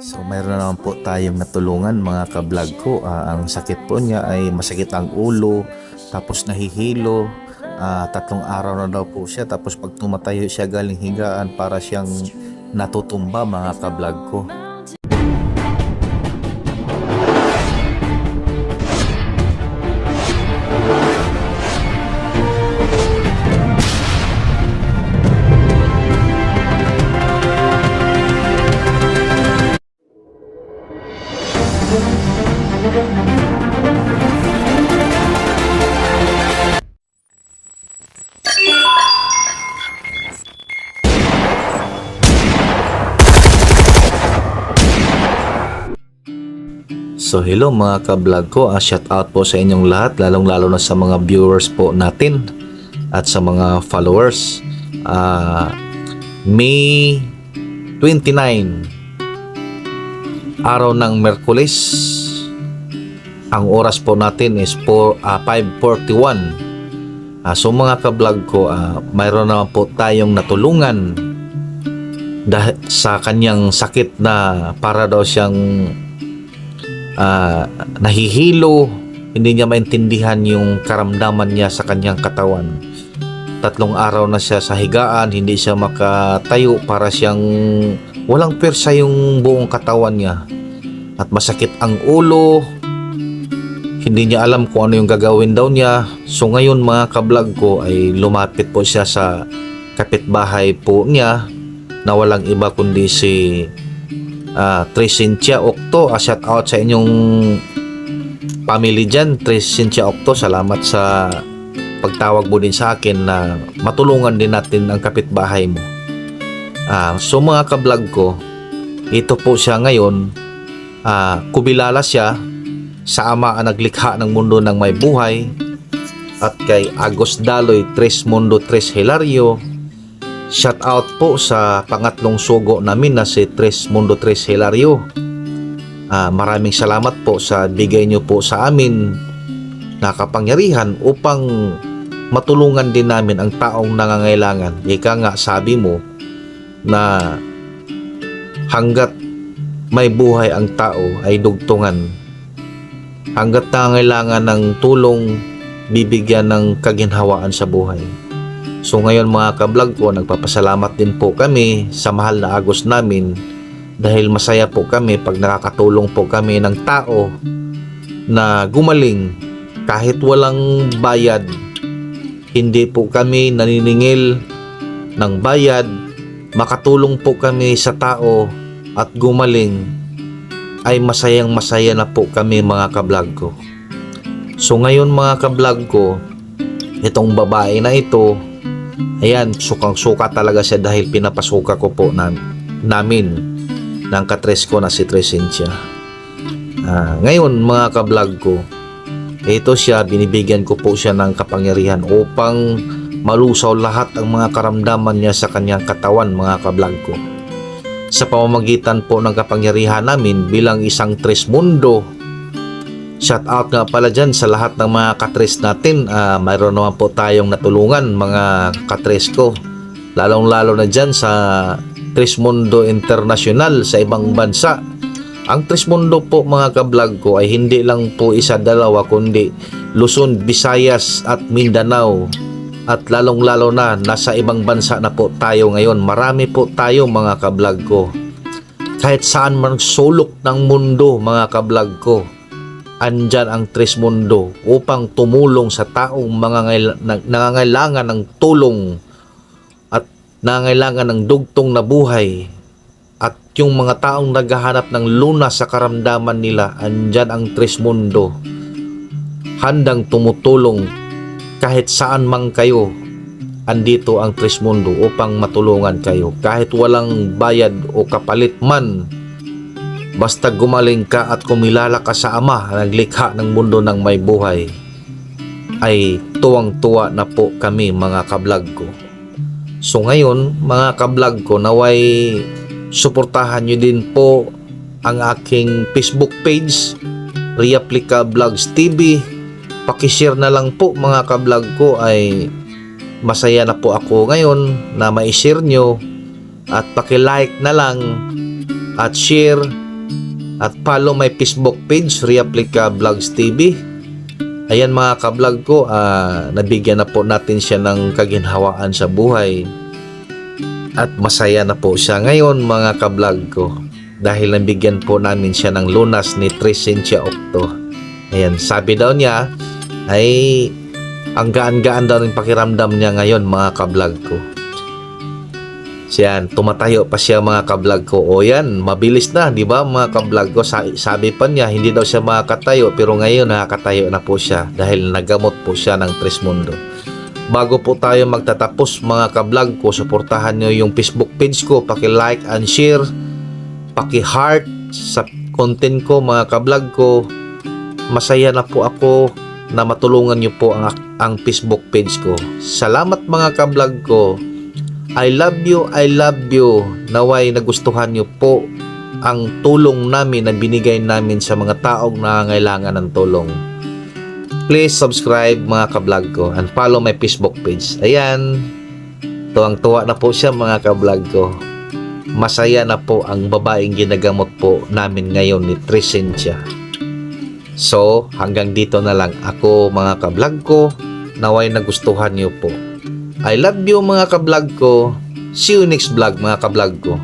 So mayroon na po tayong natulungan mga ka-vlog ko. Ah, ang sakit po niya ay masakit ang ulo, tapos nahihilo. Ah, tatlong araw na daw po siya. Tapos pag tumatayo siya galing higaan para siyang natutumba mga ka-vlog ko. So hello mga ka-vlog ko, Ah, shout out po sa inyong lahat, lalong lalo na sa mga viewers po natin at sa mga followers. Ah, May 29, araw ng Merkulis, ang oras po natin is 4, ah, 5.41. Ah, so mga ka-vlog ko, ah, mayroon naman po tayong natulungan dahil sa kanyang sakit na para daw siyang ah, nahihilo, hindi niya maintindihan yung karamdaman niya sa kanyang katawan. Tatlong araw na siya sa higaan, hindi siya makatayo para siyang walang persa yung buong katawan niya. At masakit ang ulo, hindi niya alam kung ano yung gagawin daw niya. So ngayon mga kablog ko ay lumapit po siya sa kapitbahay po niya na walang iba kundi si uh, Tricentia Octo. Uh, shout out sa inyong family dyan. Tricentia Octo, salamat sa pagtawag mo din sa akin na matulungan din natin ang kapitbahay mo. Ah, so mga kablog ko, ito po siya ngayon, ah, kubilala siya sa ama ang naglikha ng mundo ng may buhay at kay Agos Daloy Tres Mundo Tres Hilario Shout out po sa pangatlong sugo namin na si Tres Mundo Tres Hilario. Ah, maraming salamat po sa bigay niyo po sa amin na kapangyarihan upang matulungan din namin ang taong nangangailangan. Ika nga sabi mo na hanggat may buhay ang tao ay dugtungan. Hanggat nangangailangan ng tulong, bibigyan ng kaginhawaan sa buhay. So ngayon mga kablog ko, nagpapasalamat din po kami sa mahal na agos namin dahil masaya po kami pag nakakatulong po kami ng tao na gumaling kahit walang bayad. Hindi po kami naniningil ng bayad, makatulong po kami sa tao at gumaling ay masayang masaya na po kami mga kablog ko. So ngayon mga kablog ko, itong babae na ito Ayan, sukang-suka talaga siya dahil pinapasuka ko po na, namin ng katres ko na si Tresentia. Ah, ngayon mga kablog ko, ito siya, binibigyan ko po siya ng kapangyarihan upang malusaw lahat ang mga karamdaman niya sa kanyang katawan mga kablog ko. Sa pamamagitan po ng kapangyarihan namin bilang isang tres mundo Shout out nga pala dyan sa lahat ng mga katres natin. Uh, mayroon naman po tayong natulungan mga katres ko. Lalong lalo na dyan sa Trismundo International sa ibang bansa. Ang Trismundo po mga kablog ko ay hindi lang po isa dalawa kundi Luzon, Visayas at Mindanao. At lalong lalo na nasa ibang bansa na po tayo ngayon. Marami po tayo mga kablog ko. Kahit saan man sulok ng mundo mga kablog ko andyan ang Tres Mundo upang tumulong sa taong mga nangangailangan ng tulong at nangangailangan ng dugtong na buhay. At yung mga taong naghahanap ng lunas sa karamdaman nila andyan ang Tres Mundo handang tumutulong kahit saan man kayo andito ang Tres Mundo upang matulungan kayo kahit walang bayad o kapalit man Basta gumaling ka at kumilala ka sa Ama na naglikha ng mundo ng may buhay, ay tuwang-tuwa na po kami mga kablog ko. So ngayon, mga kablog ko, naway suportahan nyo din po ang aking Facebook page, Reaplica Vlogs TV. Pakishare na lang po mga kablog ko ay masaya na po ako ngayon na ma-share nyo at paki-like na lang at share At follow my Facebook page, Reaplica Vlogs TV. Ayan mga kablog ko, ah, nabigyan na po natin siya ng kaginhawaan sa buhay. At masaya na po siya ngayon mga kablog ko. Dahil nabigyan po namin siya ng lunas ni Tricentia Octo. Ayan, sabi daw niya ay ang gaan-gaan daw ng pakiramdam niya ngayon mga kablog ko. Siyan, tumatayo pa siya mga kablog ko. O yan, mabilis na, di ba mga kablog ko? Sa- sabi pa niya, hindi daw siya makakatayo, pero ngayon nakakatayo na po siya dahil nagamot po siya ng Trismundo. Bago po tayo magtatapos mga kablog ko, suportahan niyo yung Facebook page ko, paki-like and share, paki-heart sa content ko mga kablog ko. Masaya na po ako na matulungan niyo po ang, ang Facebook page ko. Salamat mga kablog ko. I love you, I love you. Naway nagustuhan niyo po ang tulong namin na binigay namin sa mga taong nangangailangan ng tulong. Please subscribe mga kablog ko and follow my Facebook page. Ayan, tuwang-tuwa na po siya mga kablog ko. Masaya na po ang babaeng ginagamot po namin ngayon ni Tricentia. So, hanggang dito na lang ako mga kablog ko. Naway nagustuhan niyo po. I love you mga kablog ko. See you next vlog mga kablog ko.